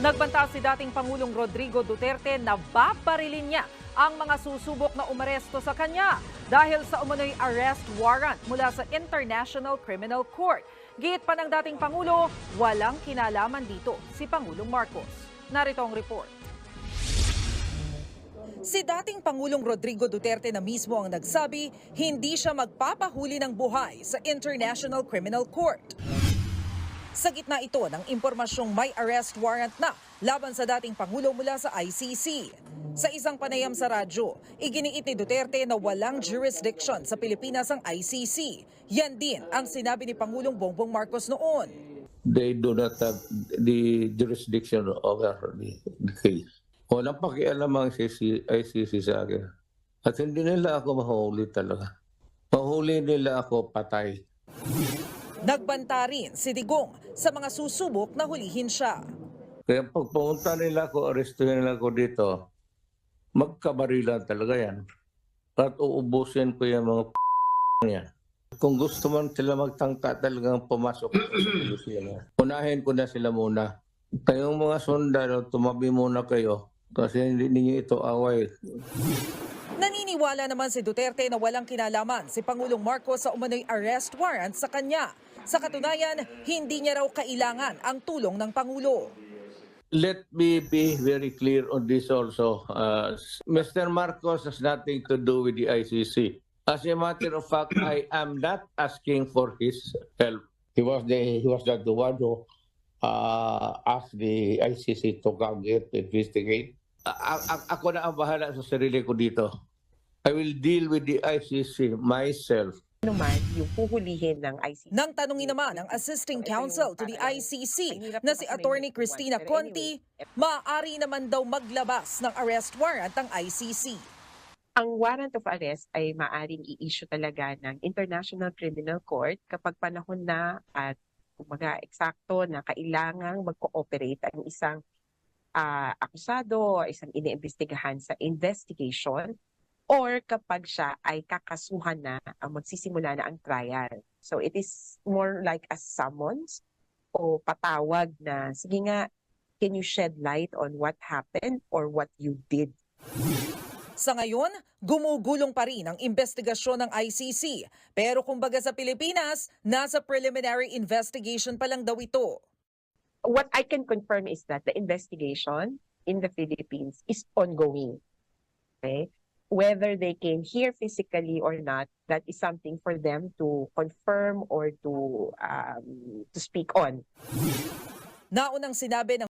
Nagbanta si dating Pangulong Rodrigo Duterte na babarilin niya ang mga susubok na umaresto sa kanya dahil sa umano'y arrest warrant mula sa International Criminal Court. Giit pa ng dating Pangulo, walang kinalaman dito si Pangulong Marcos. Narito ang report. Si dating Pangulong Rodrigo Duterte na mismo ang nagsabi, hindi siya magpapahuli ng buhay sa International Criminal Court. Sa gitna ito ng impormasyong may arrest warrant na laban sa dating Pangulo mula sa ICC. Sa isang panayam sa radyo, iginiit ni Duterte na walang jurisdiction sa Pilipinas ang ICC. Yan din ang sinabi ni Pangulong Bongbong Marcos noon. they do not have the jurisdiction over the, case. Walang pakialam ang ICC sa akin. At hindi nila ako mahuli talaga. Mahuli nila ako patay. Nagbanta rin si Digong sa mga susubok na hulihin siya. Kaya pag pumunta nila ako, arestuhin nila ako dito, magkabarilan talaga yan. At uubusin ko yung mga yan. Kung gusto man sila magtangka talagang pumasok sila. Unahin ko na sila muna. Kayong mga sundalo, tumabi muna kayo. Kasi hindi ninyo ito away. Naniniwala naman si Duterte na walang kinalaman si Pangulong Marcos sa umano'y arrest warrant sa kanya. Sa katunayan, hindi niya raw kailangan ang tulong ng Pangulo. Let me be very clear on this also. Uh, Mr. Marcos has nothing to do with the ICC. As a matter of fact, I am not asking for his help. He was the he was not the one who uh, asked the ICC to come here to investigate. A- a- ako na ang bahala sa sarili ko dito. I will deal with the ICC myself. naman yung puhulihin ng ICC. Nang tanungin naman ang assisting counsel to the ICC na si Attorney Christina Conti, maaari naman daw maglabas ng arrest warrant ang ICC. Ang warrant of arrest ay maaring i-issue talaga ng International Criminal Court kapag panahon na at kumbaga eksakto na kailangang mag-cooperate ang isang ah, akusado o isang iniimbestigahan sa investigation or kapag siya ay kakasuhan na ang magsisimula na ang trial. So it is more like a summons o patawag na sige nga can you shed light on what happened or what you did Sa ngayon, gumugulong pa rin ang investigasyon ng ICC. Pero kumbaga sa Pilipinas, nasa preliminary investigation pa lang daw ito. what I can confirm is that the investigation in the Philippines is ongoing. Okay? Whether they came here physically or not, that is something for them to confirm or to um, to speak on. Naunang sinabi ng